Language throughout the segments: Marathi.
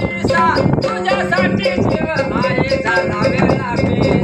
Bisa punya 山，那边那边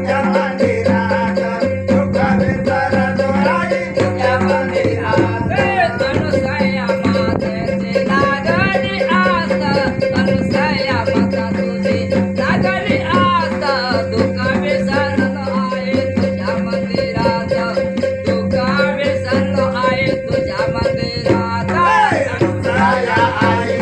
I